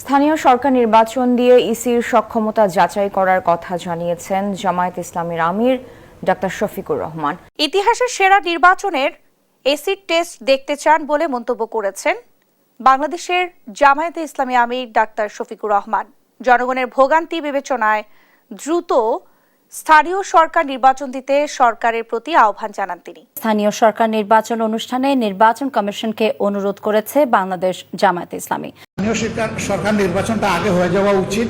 স্থানীয় সরকার নির্বাচন দিয়ে ইসির সক্ষমতা যাচাই করার কথা জানিয়েছেন জামায়াত ইসলামের আমির ডাক্তার শফিকুর রহমান। ইতিহাসের সেরা নির্বাচনের এসির টেস্ট দেখতে চান বলে মন্তব্য করেছেন বাংলাদেশের জামায়াতে ইসলামী আমির ডাক্তার শফিকুর রহমান। জনগণের ভোগান্তি বিবেচনায় দ্রুত স্থানীয় সরকার নির্বাচন দিতে সরকারের প্রতি আহ্বান জানান তিনি। স্থানীয় সরকার নির্বাচন অনুষ্ঠানে নির্বাচন কমিশনকে অনুরোধ করেছে বাংলাদেশ জামায়াতে ইসলামী। স্থানীয় সরকার সরকার নির্বাচনটা আগে হয়ে যাওয়া উচিত।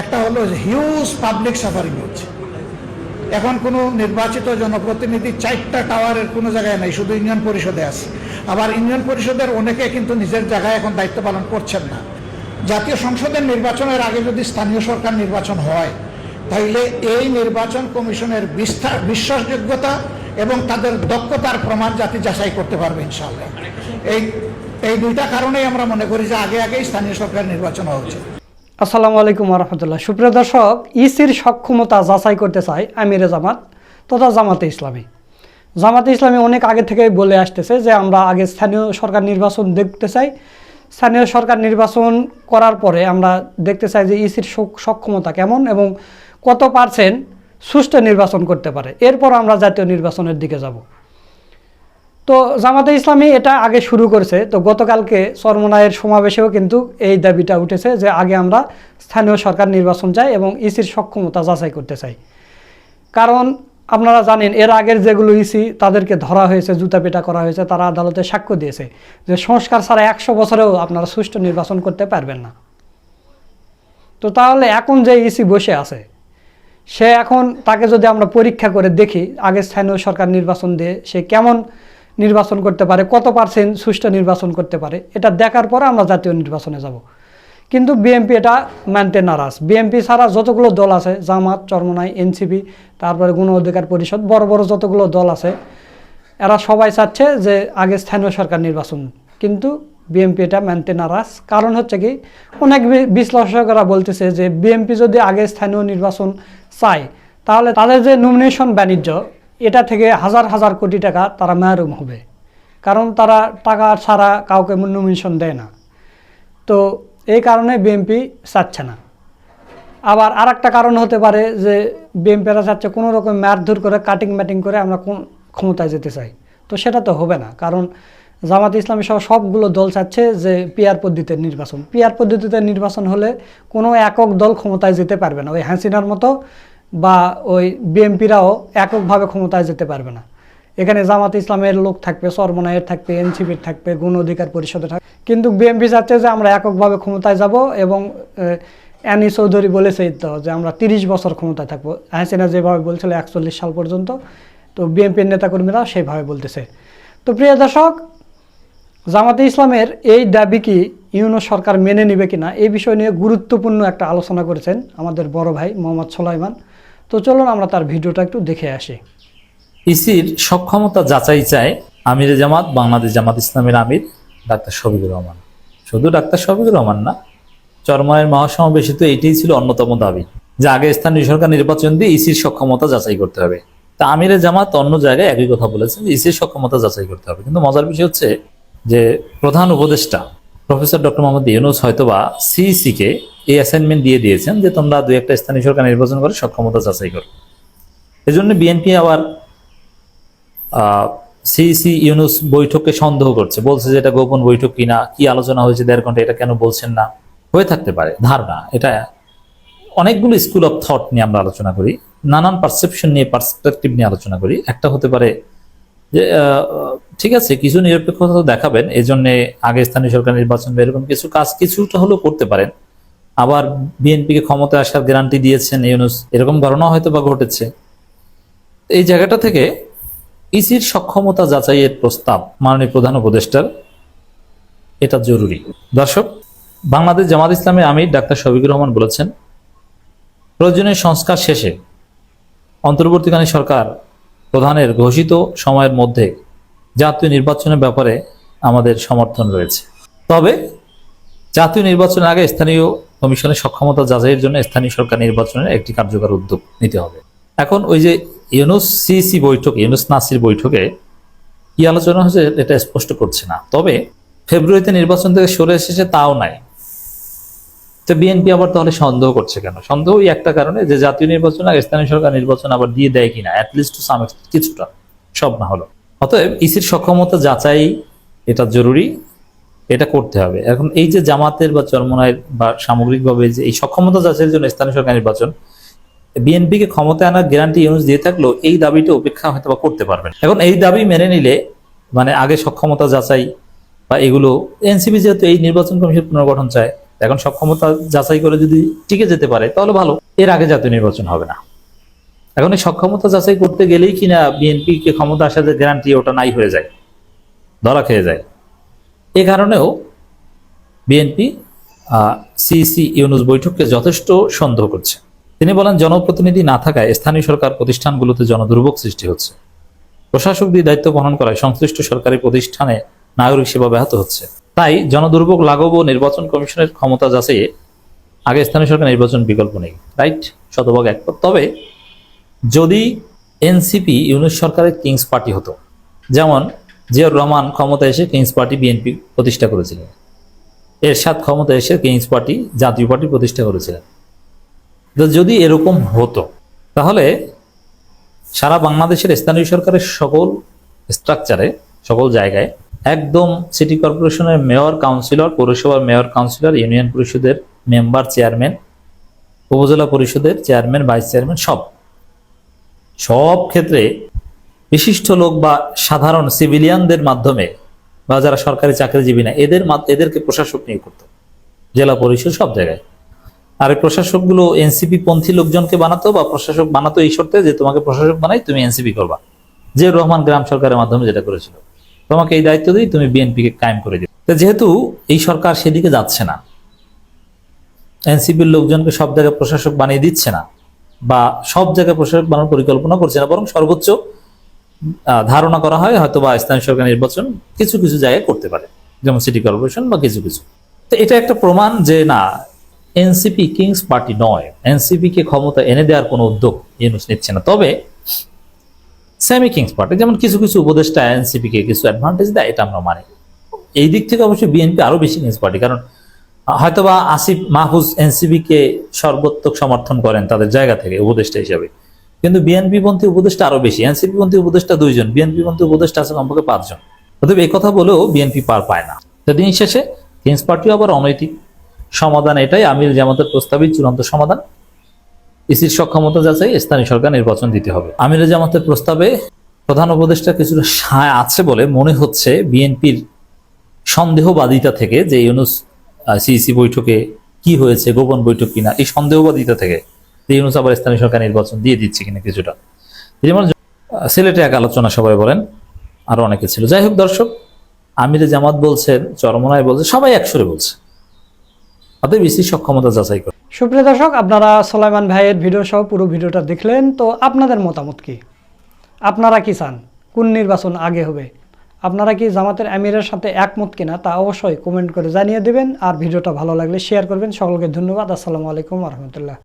একটা হলো হিউজ পাবলিক সাফারিং হচ্ছে। এখন কোনো নির্বাচিত জনপ্রতিনিধি চারটা টাওয়ারের কোনো জায়গায় নাই শুধু ইউনিয়ন পরিষদে আছে। আবার ইউনিয়ন পরিষদের অনেকে কিন্তু নিজের জায়গায় এখন দায়িত্ব পালন করছেন না। জাতীয় সংসদের নির্বাচনের আগে যদি স্থানীয় সরকার নির্বাচন হয় তাইলে এই নির্বাচন কমিশনের বিস্তার বিশ্বাসযোগ্যতা এবং তাদের দক্ষতার প্রমাণ জাতি যাচাই করতে পারবে ইনশাআল্লাহ। এই এই দুইটা কারণেই আমরা মনে করি যে আগে আগেই স্থানীয় সরকার নির্বাচন হওয়া উচিত। আসসালামু আলাইকুম রহমতুল্লাহ। সুপ্রিয় দর্শক, ইসির সক্ষমতা যাচাই করতে চাই আমিরে জামাত তথা জামাতে ইসলামী। জামাতে ইসলামী অনেক আগে থেকে বলে আসতেছে যে আমরা আগে স্থানীয় সরকার নির্বাচন দেখতে চাই। স্থানীয় সরকার নির্বাচন করার পরে আমরা দেখতে চাই যে ইসির সক্ষমতা কেমন এবং কত পার্সেন্ট সুষ্ঠু নির্বাচন করতে পারে? এরপর আমরা জাতীয় নির্বাচনের দিকে যাব। তো জামাতে ইসলামী এটা আগে শুরু করেছে। তো গতকালকে চরমনায়ের সমাবেশেও কিন্তু এই দাবিটা উঠেছে যে আগে আমরা স্থানীয় সরকার নির্বাচন চাই এবং ইসির সক্ষমতা যাচাই করতে চাই। কারণ আপনারা জানেন, এর আগের যেগুলো ইসি তাদেরকে ধরা হয়েছে, জুতা পেটা করা হয়েছে, তারা আদালতে সাক্ষ্য দিয়েছে যে সংস্কার ছাড়া একশো বছরেও আপনারা সুষ্ঠু নির্বাচন করতে পারবেন না। তো তাহলে এখন যে ইসি বসে আছে সে এখন তাকে যদি আমরা পরীক্ষা করে দেখি, আগে স্থানীয় সরকার নির্বাচন দিয়ে সে কেমন নির্বাচন করতে পারে, কত পার্সেন্ট সুষ্ঠু নির্বাচন করতে পারে, এটা দেখার পরে আমরা জাতীয় নির্বাচনে যাব। কিন্তু বিএনপি এটা মানতে নারাজ। বিএনপি ছাড়া যতগুলো দল আছে, জামাত, চরমনাই, এনসিপি, তারপরে গণ অধিকার পরিষদ, বড় বড় যতগুলো দল আছে, এরা সবাই চাচ্ছে যে আগে স্থানীয় সরকার নির্বাচন। কিন্তু বিএনপি এটা মানতে নারাজ কারণ হচ্ছে কি, অনেক বিশ্লেষকরা বলতেছে যে বিএনপি যদি আগে স্থানীয় নির্বাচন চায়, তাহলে তাদের যে নমিনেশন বাণিজ্য, এটা থেকে হাজার হাজার কোটি টাকা তারা মেহরুম হবে। কারণ তারা টাকা ছাড়া কাউকে নমিনেশন দেয় না। তো এই কারণে বিএনপি চাচ্ছে না। আবার আর একটা কারণ হতে পারে যে বিএনপিরা চাচ্ছে কোনো রকম মারধর করে কাটিং ম্যাটিং করে আমরা কোন ক্ষমতায় যেতে চাই। তো সেটা তো হবে না। কারণ জামাত ইসলামী সহ সবগুলো দল চাচ্ছে যে পিয়ার পদ্ধতিতে নির্বাচন। পিয়ার পদ্ধতিতে নির্বাচন হলে কোনো একক দল ক্ষমতায় যেতে পারবে না। ওই হাসিনার মতো বা ওই বিএনপিরাও এককভাবে ক্ষমতায় যেতে পারবে না। এখানে জামাত ইসলামের লোক থাকবে সরমনায়ের থাকবে, এনসিপির থাকবে, গণ অধিকার পরিষদে থাকবে। কিন্তু বিএনপি চাচ্ছে যে আমরা এককভাবে ক্ষমতায় যাব এবং অ্যানি চৌধুরী বলেছে তো, যে আমরা তিরিশ বছর ক্ষমতায় থাকব। হাসিনা যেভাবে বলছিল একচল্লিশ সাল পর্যন্ত, তো বিএনপির নেতাকর্মীরাও সেইভাবে বলতেছে। তো প্রিয় দর্শক জামাতে ইসলামের এই দাবি কি ইউনো সরকার মেনে নেবে কিনা, এই বিষয় নিয়ে গুরুত্বপূর্ণ একটা আলোচনা করেছেন আমাদের বড় ভাই মোহাম্মদ সোলাইমান। তো চলুন আমরা তার ভিডিওটা একটু দেখে আসি। ইসির সক্ষমতা যাচাই চায় আমিরে জামাত, বাংলাদেশ জামাত ইসলামের আমির ডাক্তার শফিকুর রহমান। শুধু ডাক্তার শফিকুর রহমান না, চরমায়ের মহাসমাবেশে তো এটাই ছিল অন্যতম দাবি, যে আগে স্থানীয় সরকার নির্বাচন দিয়ে ইসির সক্ষমতা যাচাই করতে হবে। তা আমিরে জামাত অন্য জায়গায় একই কথা বলেছেন ইসির সক্ষমতা যাচাই করতে হবে, কিন্তু মজার বিষয় হচ্ছে যে প্রধান উপদেষ্টা, প্রফেসর ডক্টর মোহাম্মদ ইউনুস হয়তোবা সিইসি কে এই অ্যাসাইনমেন্ট দিয়ে দিয়েছেন যে তোমরা দুই একটা স্থানীয় সরকার নির্বাচন করে সক্ষমতা যাচাই করো। এজন্য বিএনপি আবার সিইসি ইউনুস বৈঠককে সন্দেহ করছে। বলছে যে এটা গোপন বৈঠক কিনা, কি আলোচনা হয়েছে, দেড় ঘণ্টা এটা কেন বলছেন না? হয়ে থাকতে পারে, ধারণা। এটা অনেকগুলো স্কুল অফ থট নিয়ে আমরা আলোচনা করি, নানান পারসেপশন নিয়ে পার্সপেক্টিভ নিয়ে আলোচনা করি। একটা হতে পারে যে ঠিক আছে, কিছু নিরপেক্ষতা তো দেখাবেন এই জন্য আগে স্থানীয় সরকার নির্বাচন এরকম কিছু কাজ কিছুটা হলেও করতে পারেন। আবার বিএনপিকে ক্ষমতায় আসার গ্যারান্টি দিয়েছেন ইউনুস, এরকম ঘটনা হয়তো বা ঘটেছে। এই জায়গাটা থেকে ইসির সক্ষমতা যাচাইয়ের প্রস্তাব মাননীয় প্রধান উপদেষ্টার, এটা জরুরি। দর্শক, বাংলাদেশ জামাত ইসলামের আমির ডাক্তার শফিকুর রহমান বলেছেন, প্রয়োজনীয় সংস্কার শেষে অন্তর্বর্তীকালীন সরকার প্রধানের ঘোষিত সময়ের মধ্যে জাতীয় নির্বাচনের ব্যাপারে আমাদের সমর্থন রয়েছে। তবে জাতীয় নির্বাচনের আগে স্থানীয় কমিশনের সক্ষমতা যাচাইয়ের জন্য স্থানীয় সরকার নির্বাচনের একটি কার্যকর উদ্যোগ নিতে হবে। এখন ওই যে ইউনুস সিসি বৈঠক, ইউনুস নাসির বৈঠকে কি আলোচনা হয়েছে এটা স্পষ্ট করছে না। তবে ফেব্রুয়ারিতে নির্বাচন থেকে সরে এসেছে তাও নাই। তো বিএনপি আবার তাহলে সন্দেহ করছে কেন? সন্দেহ ওই একটা কারণে যে জাতীয় নির্বাচন আর স্থানীয় সরকার নির্বাচন আবার দিয়ে দেয় কিনা অ্যাটলিস্ট টু সাম কিছুটা, সব না হলো অতএব ইসির সক্ষমতা যাচাই এটা জরুরি, এটা করতে হবে। এখন এই যে জামাতের বা চরমনায়ের বা সামগ্রিকভাবে যে এই সক্ষমতা যাচাইয়ের জন্য স্থানীয় সরকার নির্বাচন, বিএনপিকে ক্ষমতা আনার গ্যারান্টি ইউনুস দিয়ে থাকলেও এই দাবিটা উপেক্ষা হয়তো বা করতে পারবেন। এখন এই দাবি মেনে নিলে মানে আগে সক্ষমতা যাচাই বা এগুলো, এনসিপি যেহেতু এই নির্বাচন কমিশন পুনর্গঠন চায় এখন সক্ষমতা যাচাই করে যদি টিকে যেতে পারে, তাহলে ভালো। এর আগে জাতীয় নির্বাচন হবে না। এখন এই সক্ষমতা যাচাই করতে গেলেই কিনা বিএনপি কে ক্ষমতা আসার যে গ্যারান্টি ওটা নাই হয়ে যায়। ধরা খেয়ে যায়। এ কারণেও বিএনপি সিসি ইউনুস বৈঠককে যথেষ্ট সন্দেহ করছে। তিনি বলেন, জনপ্রতিনিধি না থাকায় স্থানীয় সরকার প্রতিষ্ঠানগুলোতে জনদুর্ভোগ সৃষ্টি হচ্ছে। প্রশাসকদের দায়িত্ব পালন করায় সংশ্লিষ্ট সরকারি প্রতিষ্ঠানে নাগরিক সেবা ব্যাহত হচ্ছে। তাই জনদুর্ভোগ লাঘব নির্বাচন কমিশনের ক্ষমতা যাচাইয়ে আগে স্থানীয় সরকার নির্বাচন বিকল্প নেই। রাইট? শতভাগ একমত তবে যদি এনসিপি, ইউনুস সরকারের কিংস পার্টি হতো, যেমন জিয়াউর রহমান ক্ষমতা এসে কিংস পার্টি বিএনপি প্রতিষ্ঠা করেছিলেন। এরশাদ ক্ষমতা এসে কিংস পার্টি জাতীয় পার্টি প্রতিষ্ঠা করেছিলেন। যদি এরকম হতো, তাহলে সারা বাংলাদেশের স্থানীয় সরকারের সকল স্ট্রাকচারে সকল জায়গায় একদম সিটি কর্পোরেশনের মেয়র কাউন্সিলর, পৌরসভার মেয়র কাউন্সিলর, ইউনিয়ন পরিষদের মেম্বার, চেয়ারম্যান, উপজেলা পরিষদের চেয়ারম্যান, ভাইস চেয়ারম্যান, সব। সব ক্ষেত্রে বিশিষ্ট লোক বা সাধারণ সিভিলিয়ানদের মাধ্যমে বা যারা সরকারি চাকরিজীবী না, এদের এদেরকে প্রশাসক নিয়োগ করতো জেলা পরিষদ সব জায়গায়। আর এই প্রশাসকগুলো এনসিপি পন্থী লোকজনকে বানাতো বা প্রশাসক বানাতো এই শর্তে যে তোমাকে প্রশাসক বানাই তুমি এনসিপি করবা। যে রহমান গ্রাম সরকারের মাধ্যমে যেটা করেছিল। তোমাকে এই দায়িত্ব দিই, তুমি বিএনপিকে কায়েম করে দিও। তো যেহেতু এই সরকার সেদিকে যাচ্ছে না এনসিপির লোকজনকে সব জায়গায় প্রশাসক বানিয়ে দিচ্ছে না, বা সব জায়গায় প্রশাসক বানানোর পরিকল্পনা করছে না, বরং সর্বোচ্চ ধারণা করা হয় হয়তো বা স্থানীয় সরকার নির্বাচন কিছু কিছু জায়গায় করতে পারে, যেমন সিটি কর্পোরেশন বা কিছু কিছু। তো এটা একটা প্রমাণ যে না এনসিপি কিংস পার্টি নয় এনসিপি কে ক্ষমতা এনে দেওয়ার কোনো উদ্যোগ ইউনুস নিচ্ছে না। তবে সেমি কিংস পার্টি যেমন কিছু কিছু উপদেষ্টা কে কিছু অ্যাডভান্টেজ দেয়, এটা আমরা মানি। এই দিক থেকে অবশ্যই বিএনপি আরও বেশি কিংস পার্টি কারণ হয়তোবা আসিফ মাহফুজ এনসিবি কে সর্বোত্তক সমর্থন করেন তাদের জায়গা থেকে, উপদেষ্টা হিসাবে। কিন্তু বিএনপি পন্থী উপদেষ্টা আরও বেশি। এনসিপি পন্থী উপদেষ্টা দুইজন বিএনপি পন্থী উপদেষ্টা আছে কমপক্ষে পাঁচজন। অতএব এই কথা বলেও বিএনপি পার পায় না। তো দিন শেষে কিংস পার্টিও আবার অনৈতিক। সমাধান এটাই আমির জামাতের প্রস্তাবিত চূড়ান্ত সমাধান। ইসির সক্ষমতা যাচাই স্থানীয় সরকার নির্বাচন দিতে হবে। আমির জামাতের প্রস্তাবে প্রধান উপদেষ্টা কিছুটা সায় আছে বলে মনে হচ্ছে বিএনপির সন্দেহবাদিতা থেকে যে ইউনুস সিইসি বৈঠকে কি হয়েছে, গোপন বৈঠক কিনা, এই সন্দেহবাদিতা থেকে যে ইউনুস আবার স্থানীয় সরকার নির্বাচন দিয়ে দিচ্ছে কিনা কিছুটা। যেমন সিলেটে এক আলোচনা সবাই বলেন, আরও অনেকে ছিল। যাই হোক দর্শক, আমিরে জামাত বলছেন, চরমনায় বলছে, সবাই একসরে বলছে। অতএব ইসির সক্ষমতা যাচাই করে সুপ্রিয় দর্শক, আপনারা সোলাইমান ভাইয়ের ভিডিও সহ পুরো ভিডিওটা দেখলেন। তো আপনাদের মতামত কি? আপনারা কি চান? কোন নির্বাচন আগে হবে? আপনারা কি জামাতের আমিরের সাথে একমত কিনা তা অবশ্যই কমেন্ট করে জানিয়ে দেবেন। আর ভিডিওটা ভালো লাগলে শেয়ার করবেন। সকলকে ধন্যবাদ। আসসালামু আলাইকুম রহমতুল্লাহ।